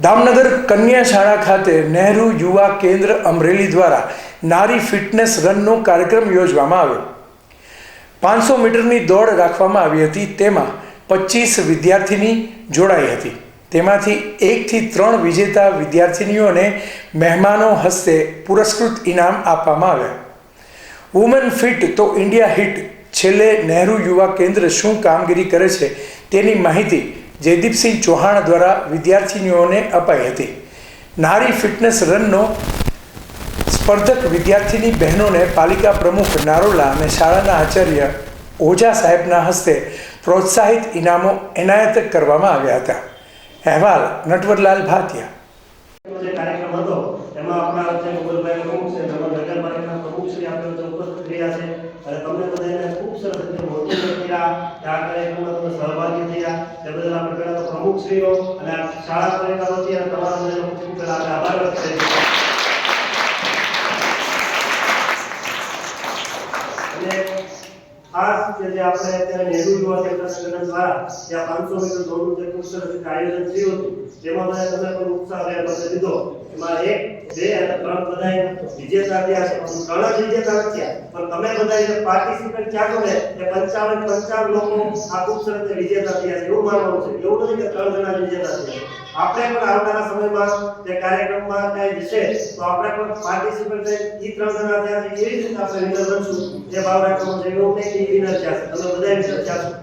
દામનગર કન્યા શાળા ખાતે નહેરુ યુવા કેન્દ્ર અમરેલી દ્વારા નારી ફિટનેસ રનનો કાર્યક્રમ યોજવામાં આવ્યો. પાંચસો મીટરની દોડ રાખવામાં આવી હતી. તેમાં પચીસ વિદ્યાર્થીની જોડાઈ હતી. તેમાંથી એકથી ત્રણ વિજેતા વિદ્યાર્થીનીઓને મહેમાનો હસ્તે પુરસ્કૃત ઇનામ આપવામાં આવ્યા. વુમન ફિટ તો ઇન્ડિયા હિટ. છેલ્લે નહેરુ યુવા કેન્દ્ર શું કામગીરી કરે છે તેની માહિતી જયદીપસિંહ ચૌહાણ દ્વારા વિદ્યાર્થીનીઓને અપાઈ હતી. નારી ફિટનેસ રનનો સ્પર્ધક વિદ્યાર્થીની બહેનોને પાલિકા પ્રમુખ નારોલા અને શાળાના આચાર્ય ઓઝા સાહેબના હસ્તે પ્રોત્સાહિત ઇનામો એનાયત કરવામાં આવ્યા હતા. અહેવાલ નટવરલાલ ભાતિયા સહભાગી તે બદલ આપણે પહેલા તો પ્રમુખ શ્રીઓ અને શાળા પરિવાર વતી અને બધાનો ખૂબ ખૂબ પહેલા આપણે આભાર વ્યક્ત કરીએ છીએ. અને ખાસ કે જે આપણે અત્યારે નહેરુ યુવા કેન્દ્ર સંગઠન દ્વારા ત્યાં પાંચસો મીટર દોડનું જે રીતે આયોજન થયું હતું, જેમાં બધા તમે પણ ઉત્સાહ રહ્યા ભાગ લીધો એમાં એક, બે અને ત્રણ બધા વિજેતા થયા છે. ત્રણ જ વિજેતા થયા, પણ તમે બધા થયા છો ને, એ પંચાવન પંચાવન લોકો આ રીતે વિજેતા થયા છે, એવું માનવાનું છે. એવું નથી કે ત્રણ જણા વિજેતા થયા આપણે પણ આવનારા સમયમાં જે કાર્યક્રમમાં કઈ વિશે, તો આપણે પણ પાર્ટિસિપેટ ઈ ત્રણ જણા ત્યાં એવી રીતે આપણે વિનર બનશું. જે ભાવ રાખવાનું છે એવું નહીં કે વિનર થયા છે તમે બધા વિનર થયા છો